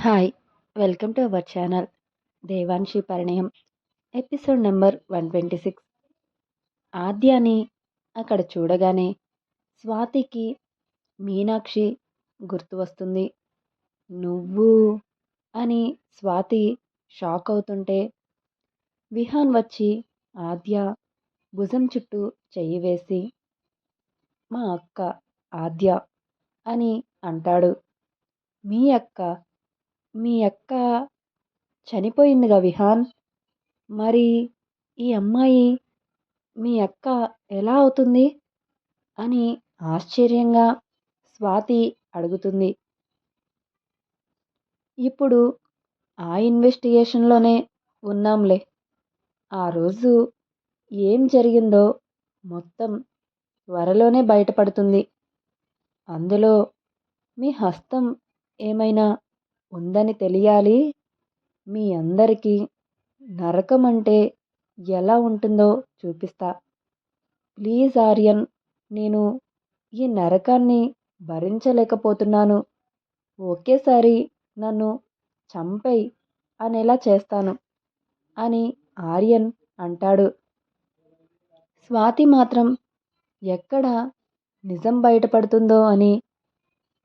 Hi welcome to our channel Devanshi Parinayam episode number one twenty six ఆద్యాని అక్కడ చూడగానే స్వాతికి మీనాక్షి గుర్తు వస్తుంది. నువ్వు? అని స్వాతి షాక్ అవుతుంటే విహాన్ వచ్చి ఆద్య భుజం చుట్టూ చెయ్యి వేసి మా అక్క ఆద్య అని అంటాడు. మీ అక్క మీ అక్క చనిపోయిందిగా విహాన్ మరి ఈ అమ్మాయి మీ అక్క ఎలా అవుతుంది? అని ఆశ్చర్యంగా స్వాతి అడుగుతుంది. ఇప్పుడు ఆ ఇన్వెస్టిగేషన్లోనే ఉన్నాంలే. ఆ రోజు ఏం జరిగిందో మొత్తం త్వరలోనే బయటపడుతుంది. అందులో మీ హస్తం ఏమైనా ఉందని తెలియాలి. మీ అందరికీ నరకం అంటే ఎలా ఉంటుందో చూపిస్తా. ప్లీజ్ ఆర్యన్ నేను ఈ నరకాన్ని భరించలేకపోతున్నాను. ఒకేసారి నన్ను చంపై అనేలా చేస్తాను అని ఆర్యన్ అంటాడు. స్వాతి మాత్రం ఎక్కడ నిజం బయటపడుతుందో అని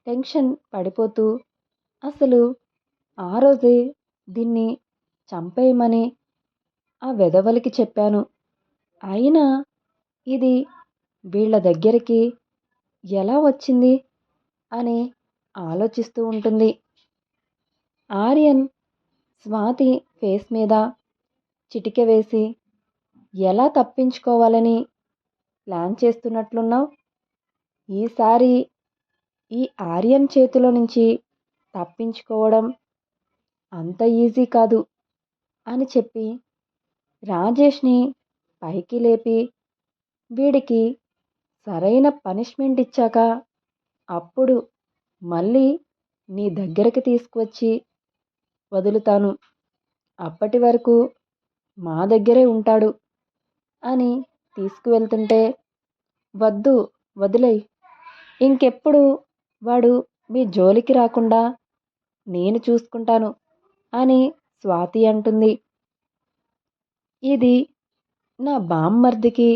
టెన్షన్ పడిపోతూ అసలు ఆ రోజే దీన్ని చంపేయమని ఆ వెధవలకి చెప్పాను. అయినా ఇది వీళ్ళ దగ్గరికి ఎలా వచ్చింది అని ఆలోచిస్తూ ఉంటుంది. ఆర్యన్ స్వాతి ఫేస్ మీద చిటిక వేసి ఎలా తప్పించుకోవాలని ప్లాన్ చేస్తున్నట్లున్నావు? ఈసారి ఈ ఆర్యన్ చేతిలో నుంచి తప్పించుకోవడం అంత ఈజీ కాదు అని చెప్పి రాజేష్ని పైకి లేపి వీడికి సరైన పనిష్మెంట్ ఇచ్చాక అప్పుడు మళ్ళీ నీ దగ్గరికి తీసుకువచ్చి వదులుతాను. అప్పటి వరకు మా దగ్గరే ఉంటాడు అని తీసుకువెళ్తుంటే వద్దు వదిలేయ్. ఇంకెప్పుడు వాడు మీ జోలికి రాకుండా నేను చూసుకుంటాను. అని స్వాతి అంటుంది. ఇది నా బామ్మర్దికి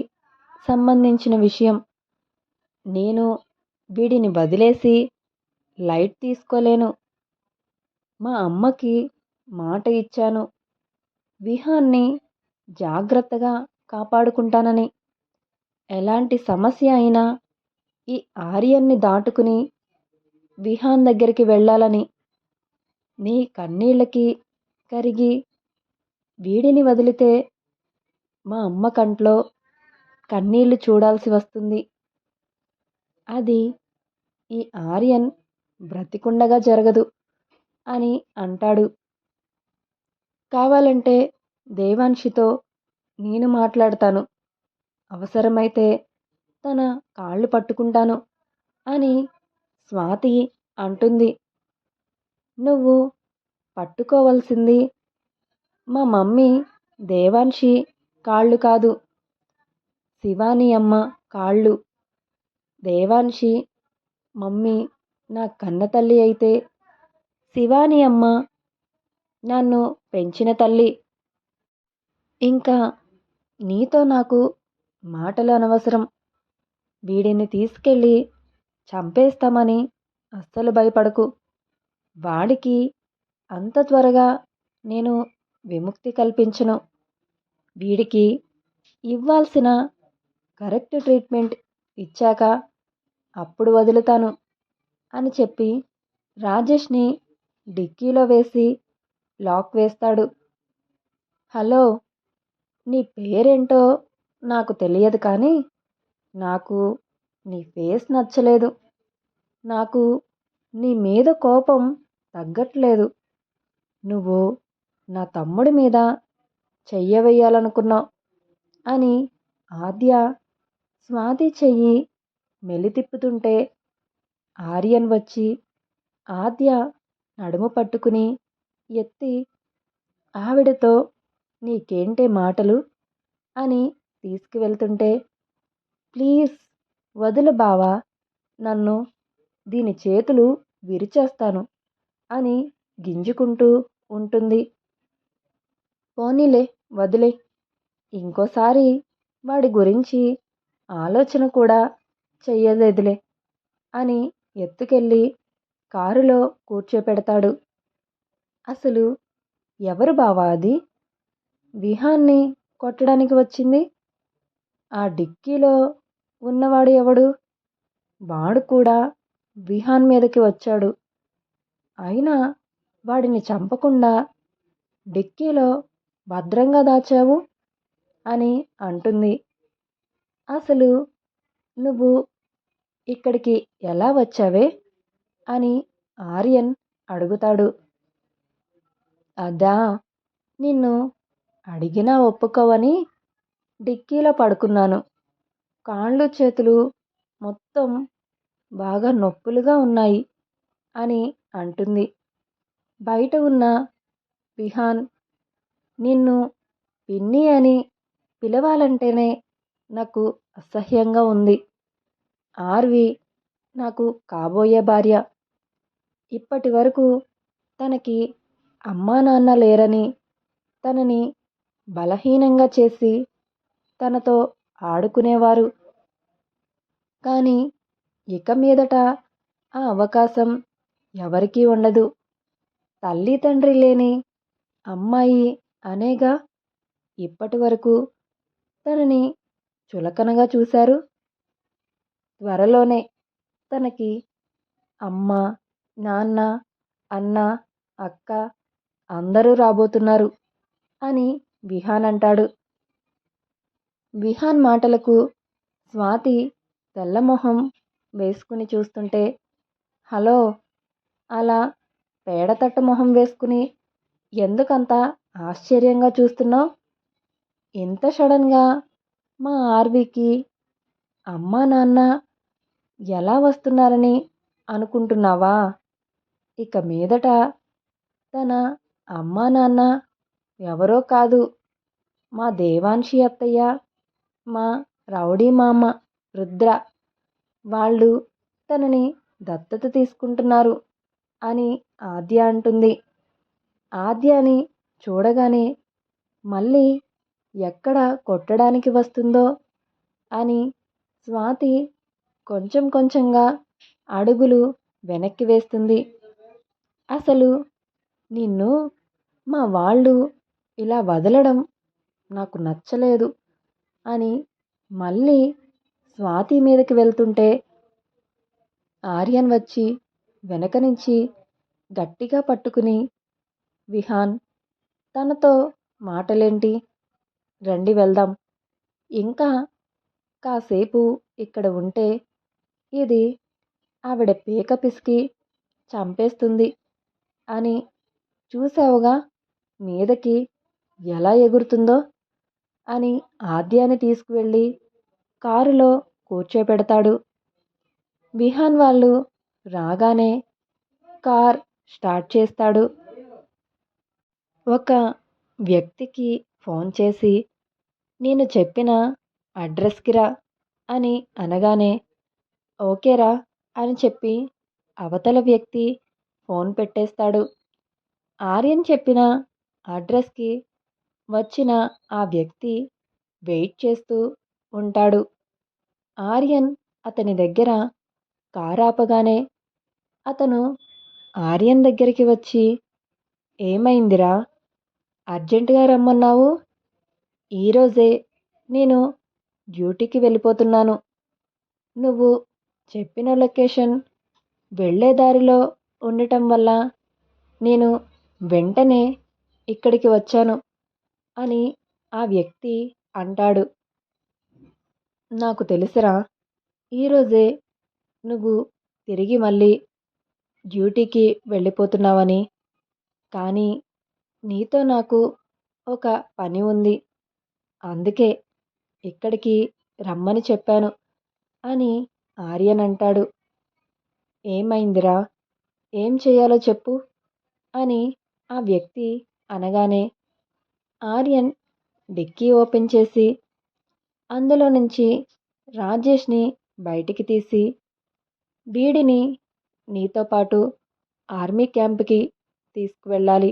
సంబంధించిన విషయం. నేను వీడిని వదిలేసి లైట్ తీసుకోలేను. మా అమ్మకి మాట ఇచ్చాను. విహాన్ని జాగ్రత్తగా కాపాడుకుంటానని. ఎలాంటి సమస్య అయినా ఈ ఆర్యన్ని దాటుకుని విహాన్ దగ్గరికి వెళ్ళాలని నీ కన్నీళ్ళకి కరిగి వీడిని వదిలితే మా అమ్మ కంట్లో కన్నీళ్ళు చూడాల్సి వస్తుంది. అది ఈ ఆర్యన్ బ్రతికుండగా జరగదు అని అంటాడు. కావాలంటే దేవాన్షితో నేను మాట్లాడతాను. అవసరమైతే తన కాళ్ళు పట్టుకుంటాను అని స్వాతి అంటుంది. నువ్వు పట్టుకోవలసింది మా మమ్మీ దేవాన్షి కాళ్ళు కాదు. శివాని అమ్మ కాళ్ళు. దేవాన్షి మమ్మీ నా కన్న తల్లి అయితే. శివాని అమ్మ నన్ను పెంచిన తల్లి. ఇంకా నీతో నాకు మాటలు అనవసరం. వీడిని తీసుకెళ్ళి చంపేస్తామని అస్సలు భయపడకు. వాడికి అంత త్వరగా నేను విముక్తి కల్పించను. వీడికి ఇవ్వాల్సిన కరెక్ట్ ట్రీట్మెంట్ ఇచ్చాక అప్పుడు వదులుతాను అని చెప్పి రాజేష్ని డిక్కీలో వేసి లాక్ వేస్తాడు. హలో నీ పేరేంటో నాకు తెలియదు కానీ నాకు నీ ఫేస్ నచ్చలేదు. నాకు నీ మీద కోపం తగ్గట్లేదు. నువ్వు నా తమ్ముడి మీద చెయ్యవేయాలనుకున్నావు అని ఆద్య స్వాతి చెయ్యి మెలితిప్పుతుంటే ఆర్యన్ వచ్చి ఆద్య నడుము పట్టుకుని ఎత్తి ఆవిడతో నీకేంటే మాటలు? అని తీసుకువెళ్తుంటే ప్లీజ్ వదులు బావా నన్ను దీని చేతులు విరిచేస్తాను. అని గింజుకుంటూ ఉంటుంది. పోనీలే వదిలే. ఇంకోసారి వాడి గురించి ఆలోచన కూడా చెయ్యలేదులే అని ఎత్తుకెళ్ళి కారులో కూర్చోపెడతాడు. అసలు ఎవరు బావా అది? విహాన్ని కొట్టడానికి వచ్చింది? ఆ డిక్కీలో ఉన్నవాడు ఎవడు? వాడు కూడా విహాన్ మీదకి వచ్చాడు. అయినా వాడిని చంపకుండా డిక్కీలో భద్రంగా దాచావు? అని అంటుంది. అసలు నువ్వు ఇక్కడికి ఎలా వచ్చావే? అని ఆర్యన్ అడుగుతాడు. అదా నిన్ను అడిగినా ఒప్పుకోవని డిక్కీలో పడుకున్నాను. కాళ్ళు చేతులు మొత్తం బాగా నొప్పులుగా ఉన్నాయి. అని అంటుంది. బయట ఉన్న విహాన్ నిన్ను పిన్ని అని పిలవాలంటేనే నాకు అసహ్యంగా ఉంది. ఆర్వి నాకు కాబోయే భార్య. ఇప్పటి వరకు తనకి అమ్మా నాన్న లేరని తనని బలహీనంగా చేసి తనతో ఆడుకునేవారు. కానీ ఇక మీదట ఆ అవకాశం ఎవరికీ ఉండదు. తల్లి తండ్రి లేని అమ్మాయి అనేగా ఇప్పటి వరకు తనని చులకనగా చూశారు. త్వరలోనే తనకి అమ్మ నాన్న అన్న అక్క అందరూ రాబోతున్నారు అని విహాన్ అంటాడు. విహాన్ మాటలకు స్వాతి తెల్లమొహం వేసుకుని చూస్తుంటే హలో అలా పేడతట్ట మొహం వేసుకుని ఎందుకంత ఆశ్చర్యంగా చూస్తున్నావు? ఇంత సడన్గా మా ఆర్వీకి అమ్మా నాన్న ఎలా వస్తున్నారని అనుకుంటున్నావా? ఇక మీదట తన అమ్మా నాన్న ఎవరో కాదు. మా దేవాంశి అత్తయ్య మా రౌడీ మామ రుద్ర వాళ్ళు తనని దత్తత తీసుకుంటున్నారు. అని ఆద్య అంటుంది. ఆద్యని చూడగానే మళ్ళీ ఎక్కడ కొట్టడానికి వస్తుందో అని స్వాతి కొంచెం కొంచెంగా అడుగులు వెనక్కి వేస్తుంది. అసలు నిన్ను మా వాళ్ళు ఇలా వదలడం నాకు నచ్చలేదు అని మళ్ళీ స్వాతి మీదకి వెళ్తుంటే ఆర్యన్ వచ్చి వెనక నుంచి గట్టిగా పట్టుకుని విహాన్ తనతో మాటలేంటి? రండి వెళ్దాం. ఇంకా కాసేపు ఇక్కడ ఉంటే ఇది ఆవిడ పీక పిసికి చంపేస్తుంది అని చూసావుగా మీదకి ఎలా ఎగురుతుందో అని ఆద్యాన్ని తీసుకువెళ్ళి కారులో కూర్చోపెడతాడు విహాన్ వాళ్ళు రాగానే కార్ స్టార్ట్ చేస్తాడు. ఒక వ్యక్తికి ఫోన్ చేసి నేను చెప్పిన అడ్రస్కి రా అని అనగానే ఓకేరా అని చెప్పి అవతల వ్యక్తి ఫోన్ పెట్టేస్తాడు. ఆర్యన్ చెప్పిన అడ్రస్కి వచ్చిన ఆ వ్యక్తి వెయిట్ చేస్తూ ఉంటాడు. ఆర్యన్ అతని దగ్గర కారు ఆపగానే అతను ఆర్యన్ దగ్గరికి వచ్చి ఏమైందిరా? అర్జెంటుగా రమ్మన్నావు? ఈరోజే నేను డ్యూటీకి వెళ్ళిపోతున్నాను. నువ్వు చెప్పిన లొకేషన్ వెళ్ళే దారిలో ఉండటం వల్ల నేను వెంటనే ఇక్కడికి వచ్చాను అని ఆ వ్యక్తి అంటాడు. నాకు తెలుసురా ఈరోజే నువ్వు తిరిగి మళ్ళీ డ్యూటీకి వెళ్ళిపోతున్నావని. కానీ నీతో నాకు ఒక పని ఉంది. అందుకే ఇక్కడికి రమ్మని చెప్పాను అని ఆర్యన్ అంటాడు ఏమైందిరా? ఏం చేయాలో చెప్పు అని ఆ వ్యక్తి అనగానే ఆర్యన్ డిక్కీ ఓపెన్ చేసి అందులో నుంచి రాజేష్ని బయటికి తీసి వీడిని నీతో పాటు ఆర్మీ క్యాంప్కి తీసుకువెళ్ళాలి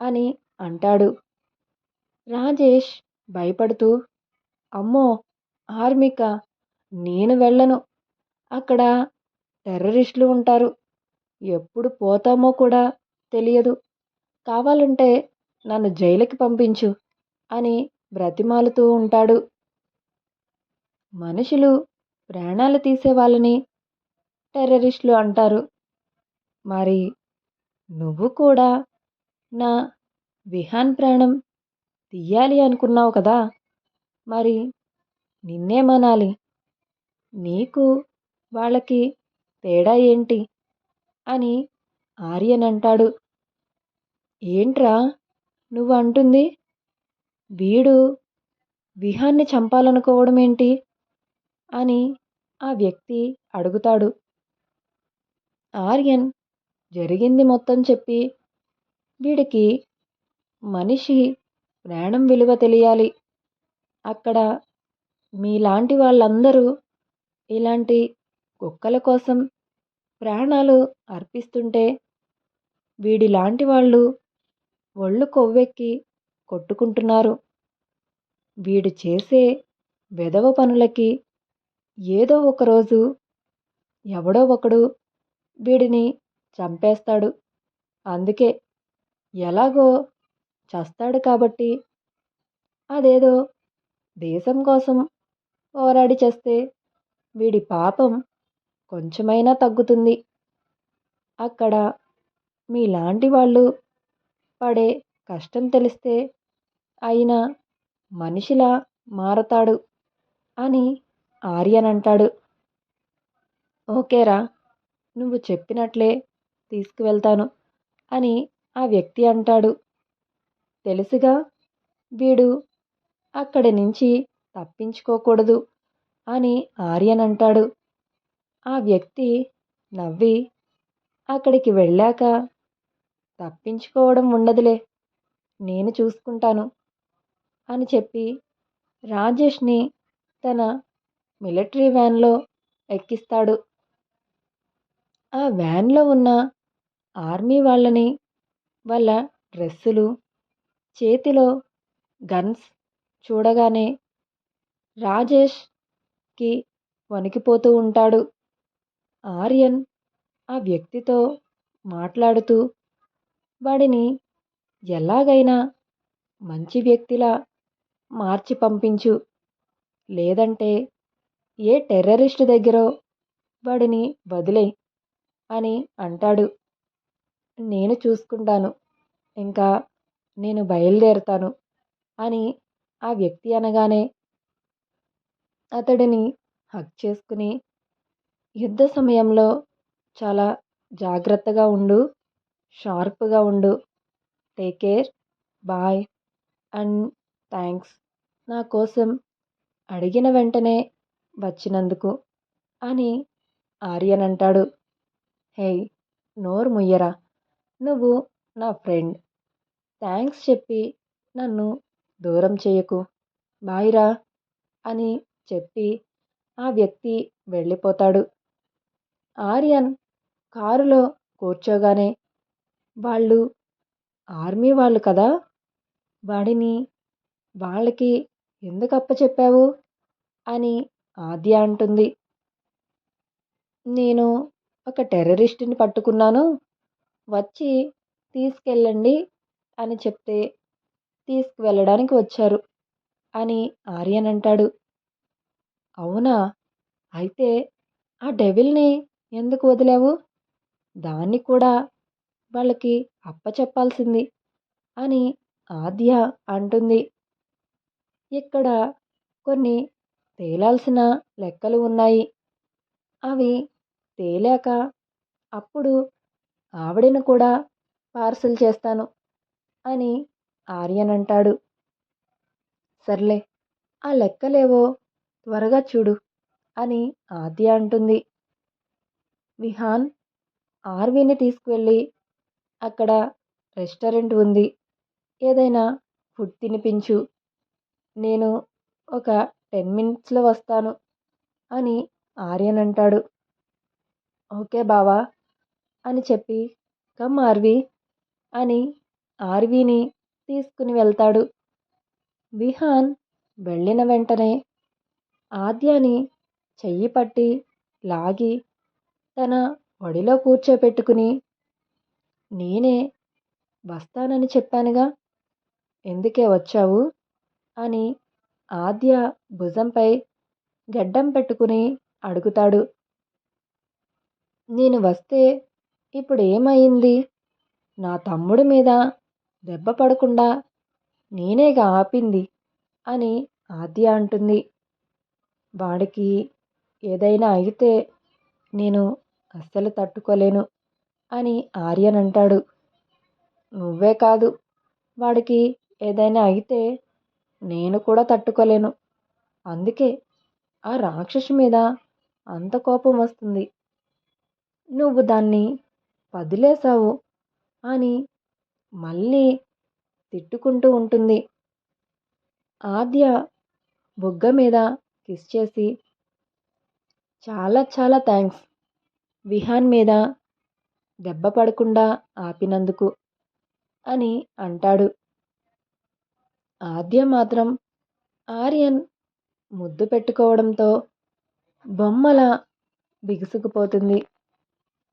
అని అంటాడు. రాజేష్ భయపడుతూ అమ్మో ఆర్మీక నేను వెళ్ళను. అక్కడ టెర్రరిస్టులు ఉంటారు. ఎప్పుడు పోతామో కూడా తెలియదు. కావాలంటే నన్ను జైలుకి పంపించు అని బ్రతిమాలుతూ ఉంటాడు. మనుషులు ప్రాణాలు తీసే వాళ్ళని టెర్రరిస్టులు అంటారు. మరి నువ్వు కూడా నా విహాన్ ప్రాణం తీయాలి అనుకున్నావు కదా. మరి నిన్నేమనాలి? నీకు వాళ్ళకి తేడా ఏంటి? అని ఆర్యన్ అంటాడు ఏంట్రా నువ్వు అంటుంది వీడు విహాన్ని చంపాలనుకోవడం ఏంటి అని ఆ వ్యక్తి అడుగుతాడు. ఆర్యన్ జరిగింది మొత్తం చెప్పి వీడికి మనిషి ప్రాణం విలువ తెలియాలి. అక్కడ మీలాంటి వాళ్ళందరూ ఇలాంటి కుక్కల కోసం ప్రాణాలు అర్పిస్తుంటే వీడిలాంటి వాళ్ళు ఒళ్ళు కొవ్వెక్కి కొట్టుకుంటున్నారు. వీడు చేసే వెధవ పనులకి ఏదో ఒకరోజు ఎవడో ఒకడు వీడిని చంపేస్తాడు. అందుకే ఎలాగో చస్తాడు కాబట్టి అదేదో దేశం కోసం పోరాడి చేస్తే వీడి పాపం కొంచెమైనా తగ్గుతుంది. అక్కడ మీలాంటి వాళ్ళు పడే కష్టం తెలిస్తే అయినా మనిషిలా మారతాడు అని ఆర్యన్ అంటాడు ఓకేరా. నువ్వు చెప్పినట్లే తీసుకువెళ్తాను అని ఆ వ్యక్తి అంటాడు. తెలుసుగా వీడు అక్కడి నుంచి తప్పించుకోకూడదు అని ఆర్యన్ అంటాడు. ఆ వ్యక్తి నవ్వి అక్కడికి వెళ్ళాక తప్పించుకోవడం ఉండదులే నేను చూసుకుంటాను అని చెప్పి రాజేష్ని తన మిలిటరీ వ్యాన్లో ఎక్కిస్తాడు. ఆ వ్యాన్లో ఉన్న ఆర్మీ వాళ్ళని వాళ్ళ డ్రెస్సులు చేతిలో గన్స్ చూడగానే రాజేష్కి వణికిపోతూ ఉంటాడు. ఆర్యన్ ఆ వ్యక్తితో మాట్లాడుతూ వాడిని ఎలాగైనా మంచి వ్యక్తిలా మార్చి పంపించు. లేదంటే ఏ టెర్రరిస్ట్ దగ్గరో వాడిని వదిలే అని అంటాడు. నేను చూసుకుంటాను. ఇంకా నేను బయలుదేరుతాను అని ఆ వ్యక్తి అనగానే అతడిని హక్ చేసుకుని యుద్ధ సమయంలో చాలా జాగ్రత్తగా ఉండు షార్ప్గా ఉండు. Take care boy and thanks నా కోసం అడిగిన వెంటనే వచ్చినందుకు అని ఆర్యన్ అంటాడు. హేయ్ నోరు ముయ్యరా. నువ్వు నా ఫ్రెండ్. థ్యాంక్స్ చెప్పి నన్ను దూరం చేయకు. బాయ్రా అని చెప్పి ఆ వ్యక్తి వెళ్ళిపోతాడు. ఆర్యన్ కారులో కూర్చోగానే వాళ్ళు ఆర్మీ వాళ్ళు కదా? వాడిని వాళ్ళకి ఎందుకు అప్పచెప్పావు? అని ఆద్య అంటుంది. నేను ఒక టెర్రరిస్ట్ని పట్టుకున్నాను. వచ్చి తీసుకెళ్ళండి అని చెప్తే తీసుకువెళ్ళడానికి వచ్చారు అని ఆర్యన్ అంటాడు. అవునా? అయితే ఆ డెవిల్ని ఎందుకు వదిలావు? దాన్ని కూడా వాళ్ళకి అప్పచెప్పాల్సింది అని ఆద్య అంటుంది. ఇక్కడ కొన్ని తేలాల్సిన లెక్కలు ఉన్నాయి. అవి తేలాక అప్పుడు ఆవిడను కూడా పార్సల్ చేస్తాను అని ఆర్యన్ అంటాడు సర్లే ఆ లెక్కలేవో త్వరగా చూడు అని ఆద్య అంటుంది. విహాన్ ఆర్వీని తీసుకువెళ్ళి అక్కడ రెస్టారెంట్ ఉంది. ఏదైనా ఫుడ్ తినిపించు. నేను ఒక టెన్ మినిట్స్లో వస్తాను అని ఆర్యన్ అంటాడు ఓకే బావా అని చెప్పి కమ్ ఆర్వి అని ఆర్వీని తీసుకుని వెళ్తాడు. విహాన్ వెళ్ళిన వెంటనే ఆద్యాని చెయ్యి పట్టి లాగి తన ఒడిలో కూర్చోపెట్టుకుని నేనే వస్తానని చెప్పానుగా ఎందుకే వచ్చావు? అని ఆద్య భుజంపై గడ్డం పెట్టుకుని అడుగుతాడు. నేను వస్తే ఇప్పుడు ఏమైంది? నా తమ్ముడి మీద దెబ్బ పడకుండా నేనేగా ఆపింది? అని ఆద్య అంటుంది. వాడికి ఏదైనా అయితే నేను అస్సలు తట్టుకోలేను అని ఆర్యన్ అంటాడు. నువ్వే కాదు వాడికి ఏదైనా అయితే నేను కూడా తట్టుకోలేను. అందుకే ఆ రాక్షసి మీద అంత కోపం వస్తుంది. నువ్వు దాన్ని వదిలేసావు అని మళ్ళీ తిట్టుకుంటూ ఉంటుంది. ఆద్య బుగ్గ మీద కిస్ చేసి చాలా చాలా థ్యాంక్స్. విహాన్ మీద దెబ్బ పడకుండా ఆపినందుకు అని అంటాడు. ఆద్య మాత్రం ఆర్యన్ ముద్దు పెట్టుకోవడంతో బొమ్మల బిగుసుకుపోతుంది.